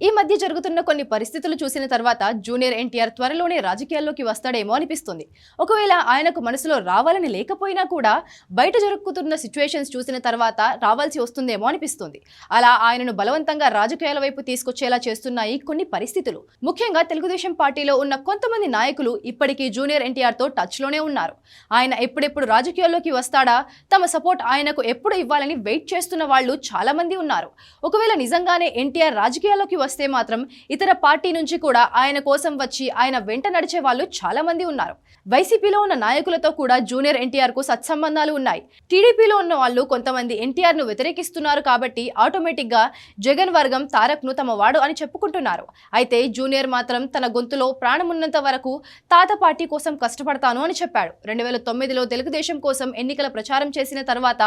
ఈ మధ్య జరుగుతున్న కొన్ని పరిస్థితులు చూసిన తర్వాత జూనియర్ ఎన్టీఆర్ త్వరలోనే రాజకీయాల్లోకి వస్తాడేమో అనిపిస్తుంది. ఒకవేళ ఆయనకు మనసులో రావాలని లేకపోయినా కూడా బయట జరుగుతున్న సిచ్యువేషన్స్ చూసిన తర్వాత రావాల్సి వస్తుందేమో అనిపిస్తుంది. అలా ఆయనను బలవంతంగా రాజకీయాల వైపు తీసుకొచ్చేలా చేస్తున్నాయి కొన్ని పరిస్థితులు. ముఖ్యంగా తెలుగుదేశం పార్టీలో ఉన్న కొంతమంది నాయకులు ఇప్పటికీ జూనియర్ ఎన్టీఆర్తో టచ్లోనే ఉన్నారు. ఆయన ఎప్పుడెప్పుడు రాజకీయాల్లోకి వస్తాడా? తమ సపోర్ట్ ఆయనకు ఎప్పుడు ఇవ్వాలని వెయిట్ చేస్తున్న వాళ్ళు చాలామంది ఉన్నారు. ఒకవేళ నిజంగానే ఎన్టీఆర్ రాజకీయాల్లోకి వస్తే మాత్రం ఇతర పార్టీ నుంచి కూడా ఆయన కోసం వచ్చి ఆయన వెంట నడిచే వాళ్ళు చాలా మంది ఉన్నారు. వైసీపీలో ఉన్న నాయకులతో కూడా జూనియర్ ఎన్టీఆర్కు సత్సంబంధాలు ఉన్నాయి. టీడీపీలో ఉన్న వాళ్ళు కొంతమంది ఎన్టీఆర్ను వ్యతిరేకిస్తున్నారు కాబట్టి ఆటోమేటిక్గా జగన్ వర్గం తారక్ను తమ వాడు అని చెప్పుకుంటున్నారు. అయితే జూనియర్ మాత్రం తన గొంతులో ప్రాణమున్నంత వరకు తాత పార్టీ కోసం కష్టపడతాను అని చెప్పాడు. రెండు వేల తొమ్మిదిలో తెలుగుదేశం కోసం ఎన్నికల ప్రచారం చేసిన తర్వాత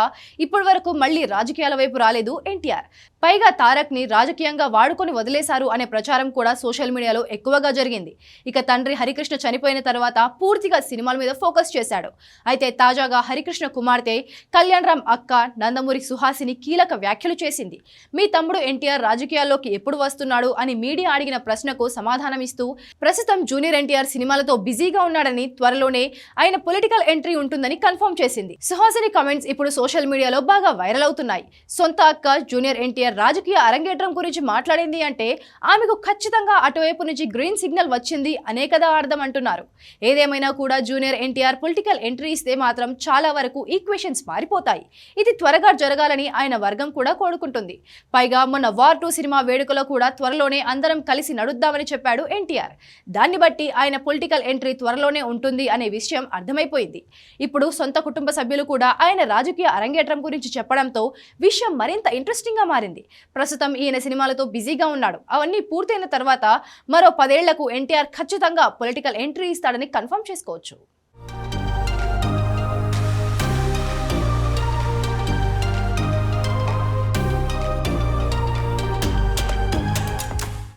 ఇప్పటి వరకు మళ్ళీ రాజకీయాల వైపు రాలేదు ఎన్టీఆర్. పైగా తారక్ని రాజకీయంగా వాడుకొని వదిలేశారు అనే ప్రచారం కూడా సోషల్ మీడియాలో ఎక్కువగా జరిగింది. ఇక తండ్రి హరికృష్ణ చనిపోయిన తర్వాత పూర్తిగా సినిమాల మీద ఫోకస్ చేశాడు. అయితే తాజాగా హరికృష్ణ కుమార్తె కళ్యాణ్ రామ్ అక్క నందమూరి సుహాసిని కీలక వ్యాఖ్యలు చేసింది. మీ తమ్ముడు ఎన్టీఆర్ రాజకీయాల్లోకి ఎప్పుడు వస్తున్నాడు అని మీడియా అడిగిన ప్రశ్నకు సమాధానమిస్తూ ప్రస్తుతం జూనియర్ ఎన్టీఆర్ సినిమాలతో బిజీగా ఉన్నాడని త్వరలోనే ఆయన పొలిటికల్ ఎంట్రీ ఉంటుందని కన్ఫర్మ్ చేసింది. సుహాసిని కమెంట్స్ ఇప్పుడు సోషల్ మీడియాలో బాగా వైరల్ అవుతున్నాయి. సొంత అక్క జూనియర్ ఎన్టీఆర్ రాజకీయ అరంగేట్రం గురించి మాట్లాడింది అంటే ఆమెకు ఖచ్చితంగా అటువైపు నుంచి గ్రీన్ సిగ్నల్ వచ్చింది అనే కదా అర్థం అంటున్నారు. ఏదేమైనా కూడా జూనియర్ ఎన్టీఆర్ పొలిటికల్ ఎంట్రీ ఇస్తే మాత్రం చాలా వరకు ఈక్వేషన్స్ మారిపోతాయి. ఇది త్వరగా జరగాలని ఆయన వర్గం కూడా కోరుకుంటుంది. పైగా మొన్న వార్ టూ సినిమా వేడుకలో కూడా త్వరలోనే అందరం కలిసి నడుద్దామని చెప్పాడు ఎన్టీఆర్. దాన్ని బట్టి ఆయన పొలిటికల్ ఎంట్రీ త్వరలోనే ఉంటుంది అనే విషయం అర్థమైపోయింది. ఇప్పుడు సొంత కుటుంబ సభ్యులు కూడా ఆయన రాజకీయ అరంగేట్రం గురించి చెప్పడంతో విషయం మరింత ఇంట్రెస్టింగ్గా మారింది. ప్రస్తుతం ఈయన సినిమాలతో బిజీగా ఉన్నాడు. అవన్నీ పూర్తయిన తర్వాత మరో పదేళ్ళకు ఎన్టీఆర్ ఖచ్చితంగా పొలిటికల్ ఎంట్రీ ఇస్తాడని కన్ఫర్మ్ చేసుకోవచ్చు.